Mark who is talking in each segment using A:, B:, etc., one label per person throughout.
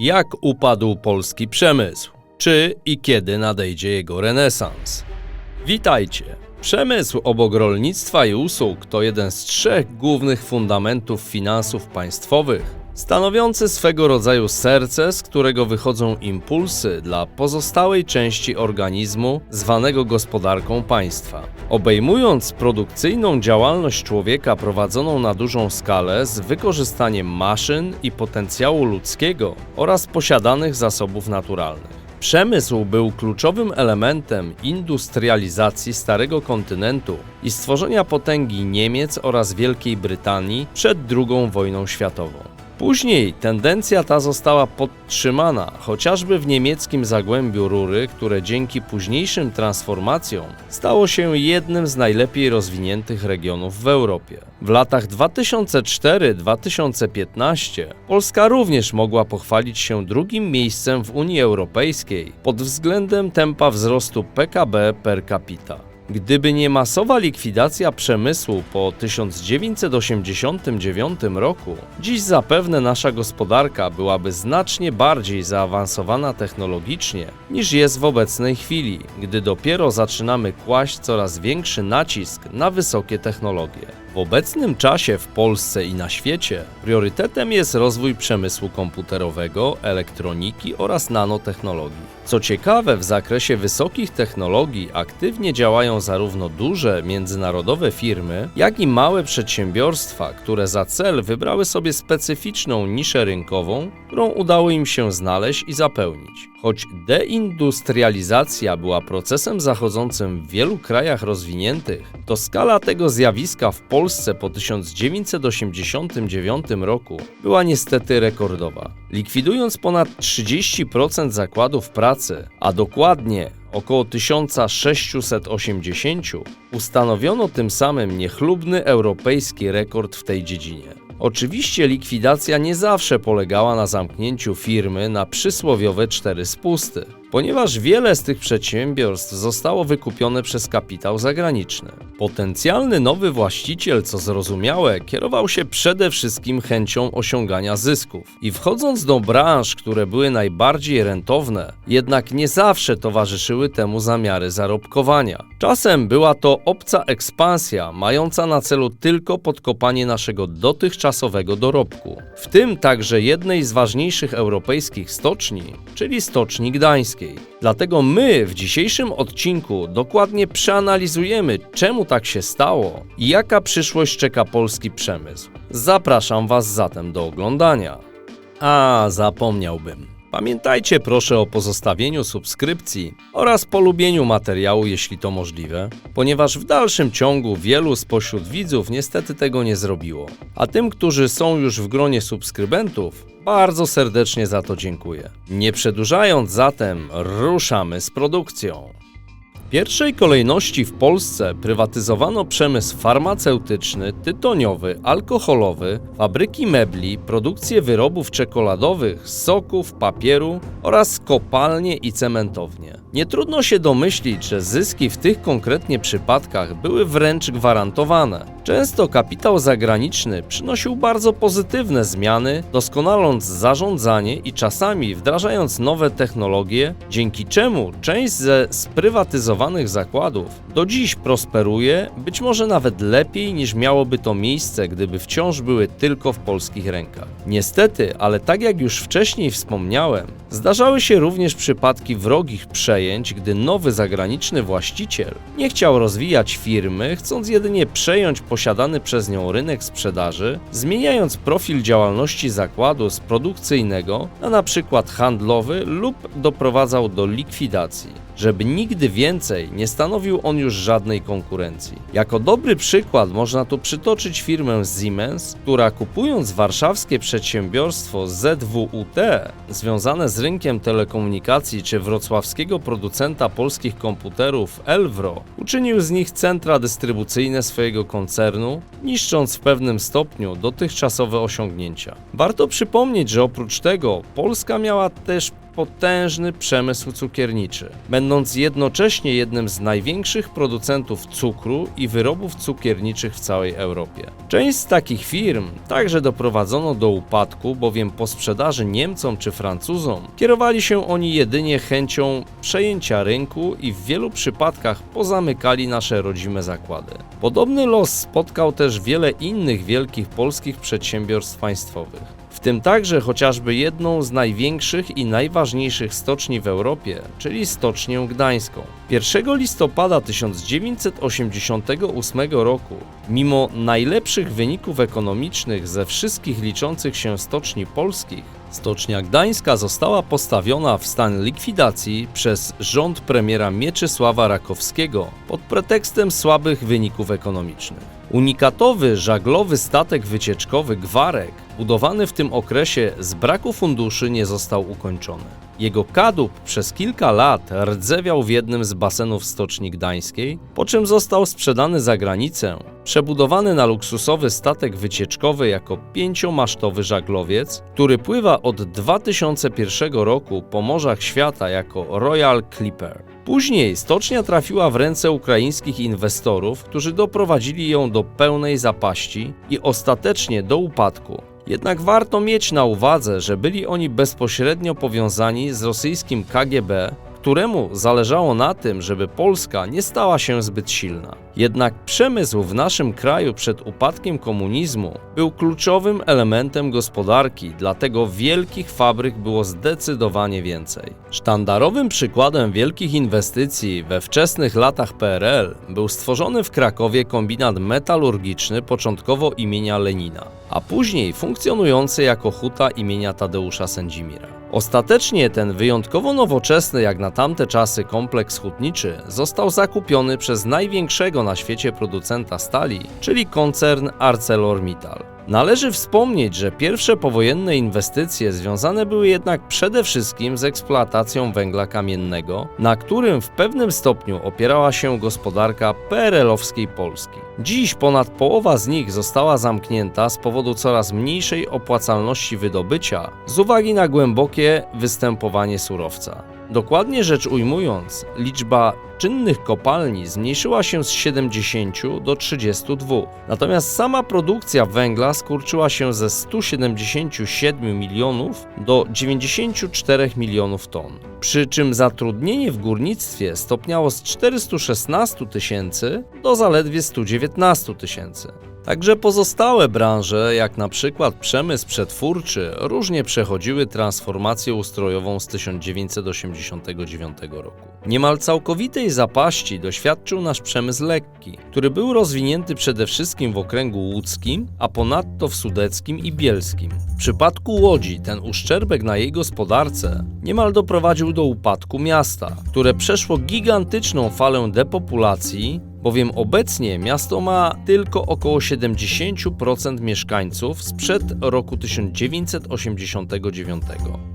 A: Jak upadł polski przemysł? Czy i kiedy nadejdzie jego renesans? Witajcie! Przemysł obok rolnictwa i usług to jeden z trzech głównych fundamentów finansów państwowych, stanowiący swego rodzaju serce, z którego wychodzą impulsy dla pozostałej części organizmu zwanego gospodarką państwa. Obejmując produkcyjną działalność człowieka prowadzoną na dużą skalę z wykorzystaniem maszyn i potencjału ludzkiego oraz posiadanych zasobów naturalnych. Przemysł był kluczowym elementem industrializacji Starego Kontynentu i stworzenia potęgi Niemiec oraz Wielkiej Brytanii przed II wojną światową. Później tendencja ta została podtrzymana chociażby w niemieckim zagłębiu rury, które dzięki późniejszym transformacjom stało się jednym z najlepiej rozwiniętych regionów w Europie. W latach 2004-2015 Polska również mogła pochwalić się drugim miejscem w Unii Europejskiej pod względem tempa wzrostu PKB per capita. Gdyby nie masowa likwidacja przemysłu po 1989 roku, dziś zapewne nasza gospodarka byłaby znacznie bardziej zaawansowana technologicznie niż jest w obecnej chwili, gdy dopiero zaczynamy kłaść coraz większy nacisk na wysokie technologie. W obecnym czasie w Polsce i na świecie priorytetem jest rozwój przemysłu komputerowego, elektroniki oraz nanotechnologii. Co ciekawe, w zakresie wysokich technologii aktywnie działają zarówno duże międzynarodowe firmy, jak i małe przedsiębiorstwa, które za cel wybrały sobie specyficzną niszę rynkową, którą udało im się znaleźć i zapełnić. Choć deindustrializacja była procesem zachodzącym w wielu krajach rozwiniętych, to skala tego zjawiska w Polsce po 1989 roku była niestety rekordowa. Likwidując ponad 30% zakładów pracy, a dokładnie około 1680, ustanowiono tym samym niechlubny europejski rekord w tej dziedzinie. Oczywiście likwidacja nie zawsze polegała na zamknięciu firmy na przysłowiowe cztery spusty, ponieważ wiele z tych przedsiębiorstw zostało wykupione przez kapitał zagraniczny. Potencjalny nowy właściciel, co zrozumiałe, kierował się przede wszystkim chęcią osiągania zysków i wchodząc do branż, które były najbardziej rentowne, jednak nie zawsze towarzyszyły temu zamiary zarobkowania. Czasem była to obca ekspansja, mająca na celu tylko podkopanie naszego dotychczasowego dorobku, w tym także jednej z ważniejszych europejskich stoczni, czyli Stoczni Gdańskiej. Dlatego my w dzisiejszym odcinku dokładnie przeanalizujemy, czemu tak się stało i jaka przyszłość czeka polski przemysł. Zapraszam Was zatem do oglądania. A, zapomniałbym. Pamiętajcie proszę o pozostawieniu subskrypcji oraz polubieniu materiału, jeśli to możliwe, ponieważ w dalszym ciągu wielu spośród widzów niestety tego nie zrobiło. A tym, którzy są już w gronie subskrybentów, bardzo serdecznie za to dziękuję. Nie przedłużając zatem, ruszamy z produkcją. W pierwszej kolejności w Polsce prywatyzowano przemysł farmaceutyczny, tytoniowy, alkoholowy, fabryki mebli, produkcję wyrobów czekoladowych, soków, papieru oraz kopalnie i cementownie. Nie trudno się domyślić, że zyski w tych konkretnie przypadkach były wręcz gwarantowane. Często kapitał zagraniczny przynosił bardzo pozytywne zmiany, doskonaląc zarządzanie i czasami wdrażając nowe technologie, dzięki czemu część ze sprywatyzowanych zakładów do dziś prosperuje, być może nawet lepiej niż miałoby to miejsce, gdyby wciąż były tylko w polskich rękach. Niestety, ale tak jak już wcześniej wspomniałem, zdarzały się również przypadki wrogich przejęć, gdy nowy zagraniczny właściciel nie chciał rozwijać firmy, chcąc jedynie przejąć posiadany przez nią rynek sprzedaży, zmieniając profil działalności zakładu z produkcyjnego na przykład handlowy lub doprowadzał do likwidacji żeby nigdy więcej nie stanowił on już żadnej konkurencji. Jako dobry przykład można tu przytoczyć firmę Siemens, która kupując warszawskie przedsiębiorstwo ZWUT związane z rynkiem telekomunikacji czy wrocławskiego producenta polskich komputerów Elvro, uczynił z nich centra dystrybucyjne swojego koncernu, niszcząc w pewnym stopniu dotychczasowe osiągnięcia. Warto przypomnieć, że oprócz tego Polska miała też potężny przemysł cukierniczy, będąc jednocześnie jednym z największych producentów cukru i wyrobów cukierniczych w całej Europie. Część z takich firm także doprowadzono do upadku, bowiem po sprzedaży Niemcom czy Francuzom kierowali się oni jedynie chęcią przejęcia rynku i w wielu przypadkach pozamykali nasze rodzime zakłady. Podobny los spotkał też wiele innych wielkich polskich przedsiębiorstw państwowych. W tym także chociażby jedną z największych i najważniejszych stoczni w Europie, czyli Stocznię Gdańską. 1 listopada 1988 roku, mimo najlepszych wyników ekonomicznych ze wszystkich liczących się stoczni polskich, Stocznia Gdańska została postawiona w stan likwidacji przez rząd premiera Mieczysława Rakowskiego pod pretekstem słabych wyników ekonomicznych. Unikatowy żaglowy statek wycieczkowy Gwarek, budowany w tym okresie z braku funduszy, nie został ukończony. Jego kadłub przez kilka lat rdzewiał w jednym z basenów Stoczni Gdańskiej, po czym został sprzedany za granicę, przebudowany na luksusowy statek wycieczkowy jako pięciomasztowy żaglowiec, który pływa od 2001 roku po morzach świata jako Royal Clipper. Później stocznia trafiła w ręce ukraińskich inwestorów, którzy doprowadzili ją do pełnej zapaści i ostatecznie do upadku. Jednak warto mieć na uwadze, że byli oni bezpośrednio powiązani z rosyjskim KGB, któremu zależało na tym, żeby Polska nie stała się zbyt silna. Jednak przemysł w naszym kraju przed upadkiem komunizmu był kluczowym elementem gospodarki, dlatego wielkich fabryk było zdecydowanie więcej. Sztandarowym przykładem wielkich inwestycji we wczesnych latach PRL był stworzony w Krakowie kombinat metalurgiczny początkowo imienia Lenina, a później funkcjonujący jako huta imienia Tadeusza Sędzimira. Ostatecznie ten wyjątkowo nowoczesny jak na tamte czasy kompleks hutniczy został zakupiony przez największego na świecie producenta stali, czyli koncern ArcelorMittal. Należy wspomnieć, że pierwsze powojenne inwestycje związane były jednak przede wszystkim z eksploatacją węgla kamiennego, na którym w pewnym stopniu opierała się gospodarka PRL-owskiej Polski. Dziś ponad połowa z nich została zamknięta z powodu coraz mniejszej opłacalności wydobycia z uwagi na głębokie występowanie surowca. Dokładnie rzecz ujmując, liczba czynnych kopalni zmniejszyła się z 70 do 32, natomiast sama produkcja węgla skurczyła się ze 177 milionów do 94 milionów ton. Przy czym zatrudnienie w górnictwie stopniało z 416 tysięcy do zaledwie 119 tysięcy. Także pozostałe branże, jak na przykład przemysł przetwórczy, różnie przechodziły transformację ustrojową z 1989 roku. Niemal całkowitej zapaści doświadczył nasz przemysł lekki, który był rozwinięty przede wszystkim w okręgu łódzkim, a ponadto w sudeckim i bielskim. W przypadku Łodzi ten uszczerbek na jej gospodarce niemal doprowadził do upadku miasta, które przeszło gigantyczną falę depopulacji bowiem obecnie miasto ma tylko około 70% mieszkańców sprzed roku 1989.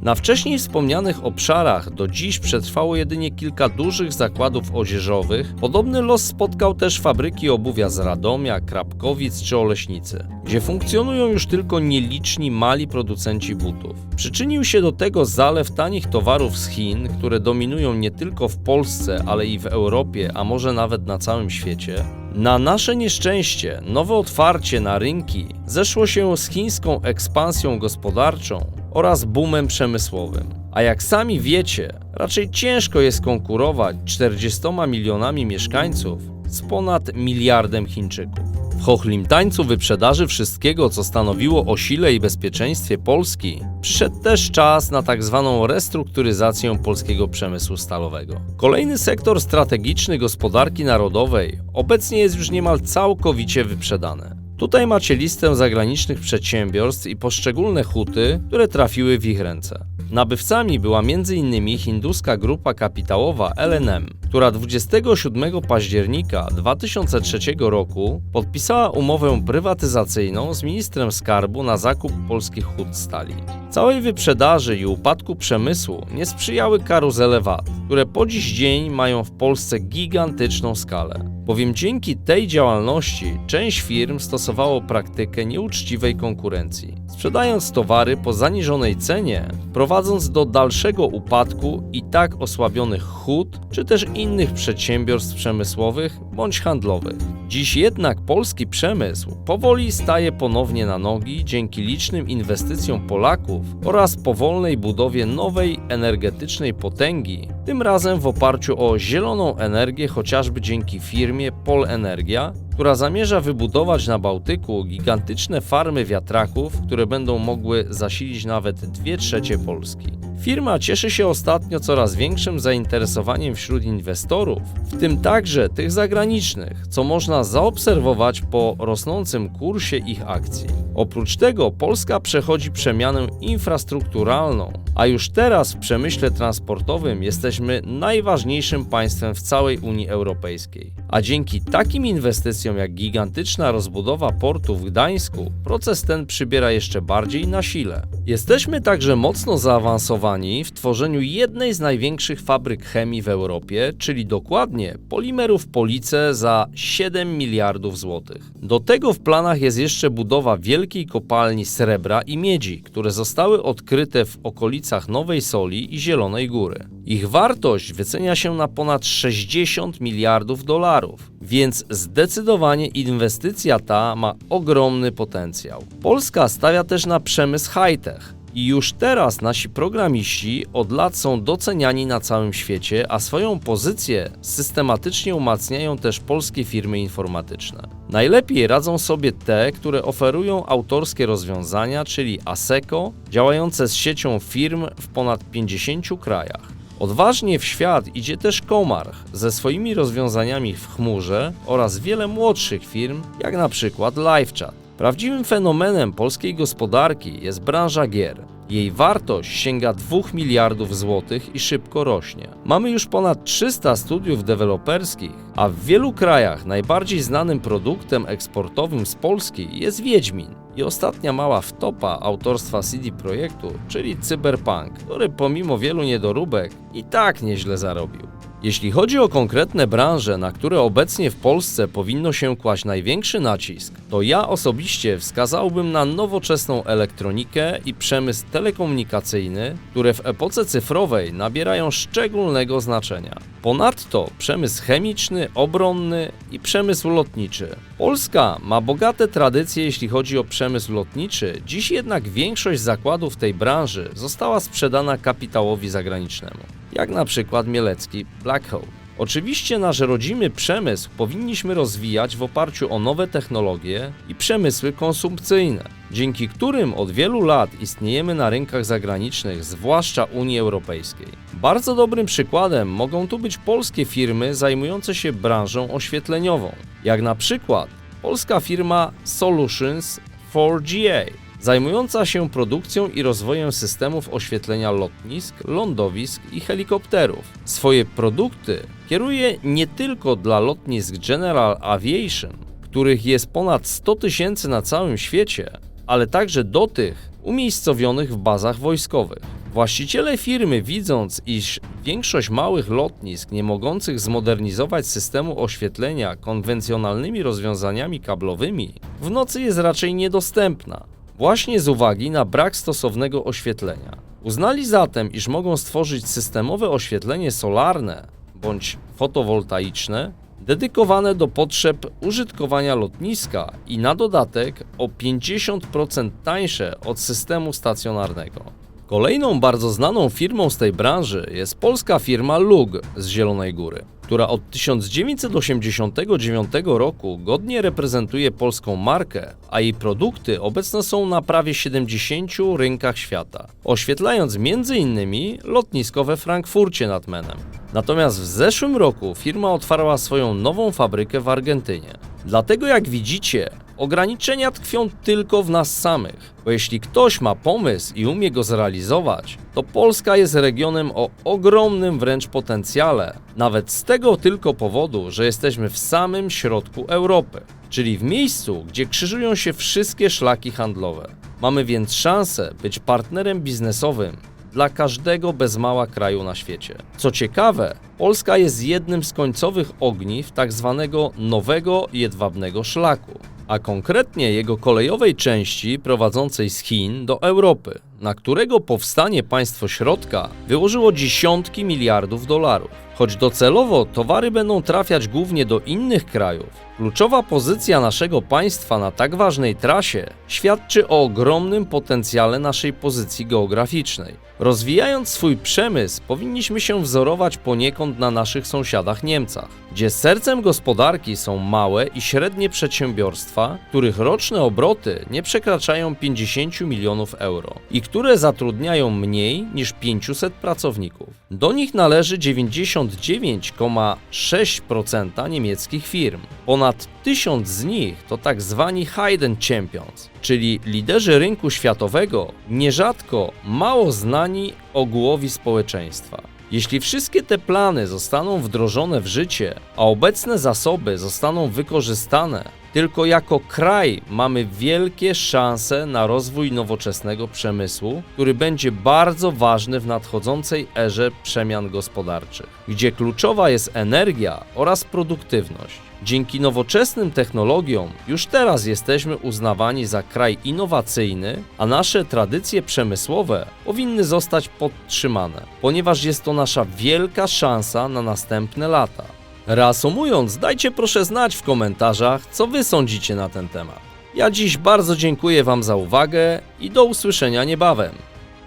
A: Na wcześniej wspomnianych obszarach do dziś przetrwało jedynie kilka dużych zakładów odzieżowych. Podobny los spotkał też fabryki obuwia z Radomia, Krapkowic czy Oleśnicy, gdzie funkcjonują już tylko nieliczni mali producenci butów. Przyczynił się do tego zalew tanich towarów z Chin, które dominują nie tylko w Polsce, ale i w Europie, a może nawet na całym świecie. Na nasze nieszczęście, nowe otwarcie na rynki zeszło się z chińską ekspansją gospodarczą oraz boomem przemysłowym. A jak sami wiecie, raczej ciężko jest konkurować 40 milionami mieszkańców z ponad miliardem Chińczyków. Chochlim tańcu wyprzedaży wszystkiego, co stanowiło o sile i bezpieczeństwie Polski, przyszedł też czas na tak zwaną restrukturyzację polskiego przemysłu stalowego. Kolejny sektor strategiczny gospodarki narodowej obecnie jest już niemal całkowicie wyprzedany. Tutaj macie listę zagranicznych przedsiębiorstw i poszczególne huty, które trafiły w ich ręce. Nabywcami była m.in. hinduska grupa kapitałowa LNM, która 27 października 2003 roku podpisała umowę prywatyzacyjną z ministrem skarbu na zakup polskich hut stali. Całej wyprzedaży i upadku przemysłu nie sprzyjały karuzele VAT, które po dziś dzień mają w Polsce gigantyczną skalę. bowiem dzięki tej działalności część firm stosowało praktykę nieuczciwej konkurencji, sprzedając towary po zaniżonej cenie, prowadząc do dalszego upadku i tak osłabionych hut czy też innych przedsiębiorstw przemysłowych bądź handlowych. Dziś jednak polski przemysł powoli staje ponownie na nogi dzięki licznym inwestycjom Polaków oraz powolnej budowie nowej energetycznej potęgi, tym razem w oparciu o zieloną energię chociażby dzięki firmie Polenergia, która zamierza wybudować na Bałtyku gigantyczne farmy wiatraków, które będą mogły zasilić nawet 2 trzecie Polski. Firma cieszy się ostatnio coraz większym zainteresowaniem wśród inwestorów, w tym także tych zagranicznych, co można zaobserwować po rosnącym kursie ich akcji. Oprócz tego Polska przechodzi przemianę infrastrukturalną, a już teraz w przemyśle transportowym jesteśmy najważniejszym państwem w całej Unii Europejskiej. A dzięki takim inwestycjom jak gigantyczna rozbudowa portu w Gdańsku, proces ten przybiera jeszcze bardziej na sile. Jesteśmy także mocno zaawansowani w tworzeniu jednej z największych fabryk chemii w Europie, czyli dokładnie polimerów Police za 7 miliardów złotych. Do tego w planach jest jeszcze budowa wielkiej kopalni srebra i miedzi, które zostały odkryte w okolicach Nowej Soli i Zielonej Góry. Ich wartość wycenia się na ponad 60 miliardów dolarów, więc zdecydowanie inwestycja ta ma ogromny potencjał. Polska stawia też na przemysł high-tech. I już teraz nasi programiści od lat są doceniani na całym świecie, a swoją pozycję systematycznie umacniają też polskie firmy informatyczne. Najlepiej radzą sobie te, które oferują autorskie rozwiązania, czyli ASECO, działające z siecią firm w ponad 50 krajach. Odważnie w świat idzie też Komarch ze swoimi rozwiązaniami w chmurze oraz wiele młodszych firm, jak na przykład LiveChat. Prawdziwym fenomenem polskiej gospodarki jest branża gier. Jej wartość sięga 2 miliardów złotych i szybko rośnie. Mamy już ponad 300 studiów deweloperskich, a w wielu krajach najbardziej znanym produktem eksportowym z Polski jest Wiedźmin. I ostatnia mała wtopa autorstwa CD Projektu, czyli Cyberpunk, który pomimo wielu niedoróbek i tak nieźle zarobił. Jeśli chodzi o konkretne branże, na które obecnie w Polsce powinno się kłaść największy nacisk, to ja osobiście wskazałbym na nowoczesną elektronikę i przemysł telekomunikacyjny, które w epoce cyfrowej nabierają szczególnego znaczenia. Ponadto przemysł chemiczny, obronny i przemysł lotniczy. Polska ma bogate tradycje, jeśli chodzi o przemysł lotniczy, dziś jednak większość zakładów tej branży została sprzedana kapitałowi zagranicznemu, jak na przykład mielecki Black Hole. Oczywiście nasz rodzimy przemysł powinniśmy rozwijać w oparciu o nowe technologie i przemysły konsumpcyjne, dzięki którym od wielu lat istniejemy na rynkach zagranicznych, zwłaszcza Unii Europejskiej. Bardzo dobrym przykładem mogą tu być polskie firmy zajmujące się branżą oświetleniową, jak na przykład polska firma Solutions 4GA, zajmująca się produkcją i rozwojem systemów oświetlenia lotnisk, lądowisk i helikopterów. Swoje produkty kieruje nie tylko dla lotnisk General Aviation, których jest ponad 100 tysięcy na całym świecie, ale także do tych umiejscowionych w bazach wojskowych. Właściciele firmy, widząc, iż większość małych lotnisk nie mogących zmodernizować systemu oświetlenia konwencjonalnymi rozwiązaniami kablowymi, w nocy jest raczej niedostępna, właśnie z uwagi na brak stosownego oświetlenia. Uznali zatem, iż mogą stworzyć systemowe oświetlenie solarne bądź fotowoltaiczne, dedykowane do potrzeb użytkowania lotniska i na dodatek o 50% tańsze od systemu stacjonarnego. Kolejną bardzo znaną firmą z tej branży jest polska firma LUG z Zielonej Góry, która od 1989 roku godnie reprezentuje polską markę, a jej produkty obecne są na prawie 70 rynkach świata, oświetlając m.in. lotnisko we Frankfurcie nad Menem. Natomiast w zeszłym roku firma otwarła swoją nową fabrykę w Argentynie. Dlatego jak widzicie, ograniczenia tkwią tylko w nas samych, bo jeśli ktoś ma pomysł i umie go zrealizować, to Polska jest regionem o ogromnym wręcz potencjale, nawet z tego tylko powodu, że jesteśmy w samym środku Europy, czyli w miejscu, gdzie krzyżują się wszystkie szlaki handlowe. Mamy więc szansę być partnerem biznesowym dla każdego bez mała kraju na świecie. Co ciekawe, Polska jest jednym z końcowych ogniw tak zwanego nowego jedwabnego szlaku, a konkretnie jego kolejowej części prowadzącej z Chin do Europy, na którego powstanie państwo środka wyłożyło dziesiątki miliardów dolarów. Choć docelowo towary będą trafiać głównie do innych krajów, kluczowa pozycja naszego państwa na tak ważnej trasie świadczy o ogromnym potencjale naszej pozycji geograficznej. Rozwijając swój przemysł, powinniśmy się wzorować poniekąd na naszych sąsiadach Niemcach, gdzie sercem gospodarki są małe i średnie przedsiębiorstwa, których roczne obroty nie przekraczają 50 milionów euro i które zatrudniają mniej niż 500 pracowników. Do nich należy 99,6% niemieckich firm. Ponad 1000 z nich to tak zwani Hidden Champions, czyli liderzy rynku światowego, nierzadko mało znani ogółowi społeczeństwa. Jeśli wszystkie te plany zostaną wdrożone w życie, a obecne zasoby zostaną wykorzystane, tylko jako kraj mamy wielkie szanse na rozwój nowoczesnego przemysłu, który będzie bardzo ważny w nadchodzącej erze przemian gospodarczych, gdzie kluczowa jest energia oraz produktywność. Dzięki nowoczesnym technologiom już teraz jesteśmy uznawani za kraj innowacyjny, a nasze tradycje przemysłowe powinny zostać podtrzymane, ponieważ jest to nasza wielka szansa na następne lata. Reasumując, dajcie proszę znać w komentarzach, co wy sądzicie na ten temat. Ja dziś bardzo dziękuję Wam za uwagę i do usłyszenia niebawem.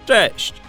A: Cześć!